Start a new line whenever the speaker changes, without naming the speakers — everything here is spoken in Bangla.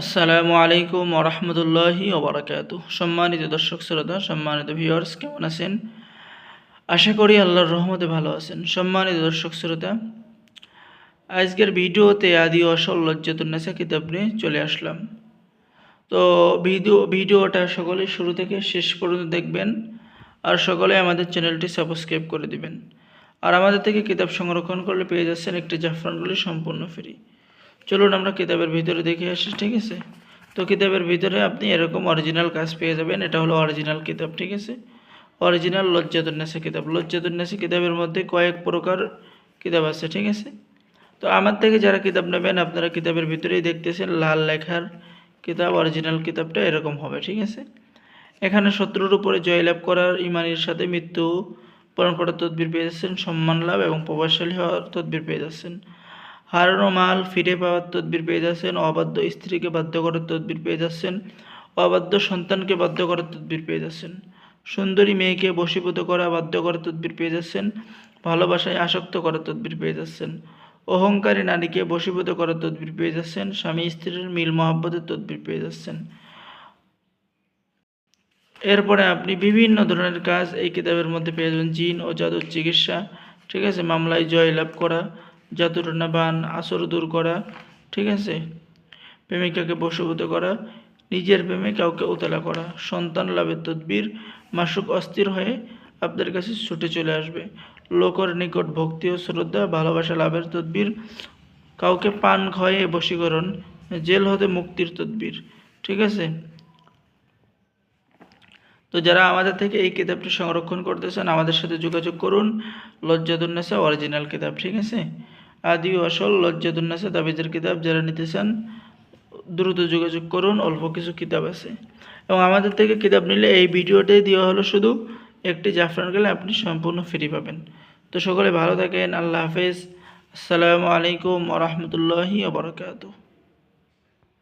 আসসালামু আলাইকুম ওরহমতুল্লাহি ওবরাকাত সম্মানিত দর্শক, শ্রোতা, সম্মানিত ভিউয়ার্স কেমন আছেন? আশা করি আল্লাহর রহমতে ভালো আছেন। সম্মানিত দর্শক, শ্রোতা, আজকের ভিডিওতে আদি অসল লজ্জাতুন্নেসা কিতাব নিয়ে চলে আসলাম। তো ভিডিও, ভিডিওটা সকলে শুরু থেকে শেষ পর্যন্ত দেখবেন আর সকলে আমাদের চ্যানেলটি সাবস্ক্রাইব করে দিবেন। আর আমাদের থেকে কিতাব সংরক্ষণ করলে পেয়ে যাচ্ছেন একটি জাফরানগুলি সম্পূর্ণ ফ্রি। চলুন আমরা কিতাবের ভিতরে দেখে আসি, ঠিক আছে? তো কিতাবের ভিতরে আপনি এরকম অরিজিনাল কাজ পেয়ে যাবেন, এটা হলো অরিজিনাল কিতাব, ঠিক আছে? অরিজিনাল লজ্জাতুন্নাসা কিতাব। লজ্জাতুন্নাসা কিতাবের মধ্যে কয়েক প্রকার কিতাব আছে, ঠিক আছে? তো আমার থেকে যারা কিতাব নেবেন, আপনারা কিতাবের ভিতরেই দেখতেছেন, লাল লেখার কিতাব অরিজিনাল কিতাবটা এরকম হবে, ঠিক আছে? এখানে শত্রুর উপরে জয়লাভ করার ইমানের সাথে মৃত্যু পূরণ করার তদবির পেয়ে যাচ্ছেন, সম্মান লাভ এবং প্রভাবশালী হওয়ার তদবির পেয়ে যাচ্ছেন। হারানো মাল ফিরে পাওয়ার তদবির পেয়ে যাচ্ছেন, অবাধ্য স্ত্রীকে বাধ্য করার তদবির পেয়ে যাচ্ছেন, অবাধ্য সন্তানকে বাধ্য করার তদবির পেয়ে যাচ্ছেন। সুন্দরী মেয়েকে বশীভূত করা, বাধ্য করার তদবির পেয়ে যাচ্ছেন, ভালোবাসায় আসক্ত করার তদবির পেয়ে যাচ্ছেন। অহংকারী নারীকে বশীভূত করার তদবির পেয়ে যাচ্ছেন, স্বামী স্ত্রীর মিল মহাব্বতের তদবির পেয়ে যাচ্ছেন। এরপরে আপনি বিভিন্ন ধরনের কাজ এই কিতাবের মধ্যে পেয়ে যাবেন, জিন ও জাদুর চিকিৎসা, ঠিক আছে, মামলায় জয়লাভ করা জাদুটনা বান আসর দূর করা, ঠিক আছে? প্রেমিকাকে বশীভূত করা, নিজের প্রেমে কাউকে উতলা করা, সন্তান লাভের তদবির, মাসুক অস্থির হয়ে আপনার কাছে ছুটে চলে আসবে। লোকর নিকট ভক্তি ও শ্রদ্ধা, ভালোবাসা লাভের তদবির, কাউকে পান খয়ে বশীকরণ, জেল হতে মুক্তির তদবির, ঠিক আছে? তো যারা আমাদের থেকে এই কিতাবটি সংরক্ষণ করতেছেন, আমাদের সাথে যোগাযোগ করুন লজ্জাতুন্নেসা অরিজিনাল কিতাব, ঠিক আছে? আদি আসল লজ্জাতুন্নেসা তাবিজের কিতাব যারা নিতে চান দ্রুত যোগাযোগ করুন, অল্প কিছু কিতাব আছে। এবং আমাদের থেকে কিতাব নিলে এই ভিডিওটাই দেওয়া হলো শুধু একটি জাফরান গেলে আপনি সম্পূর্ণ ফ্রি পাবেন। তো সকলে ভালো থাকেন, আল্লাহ হাফেজ। আসসালামু আলাইকুম ওরহমতুল্লাহি ওবরাকাতুহ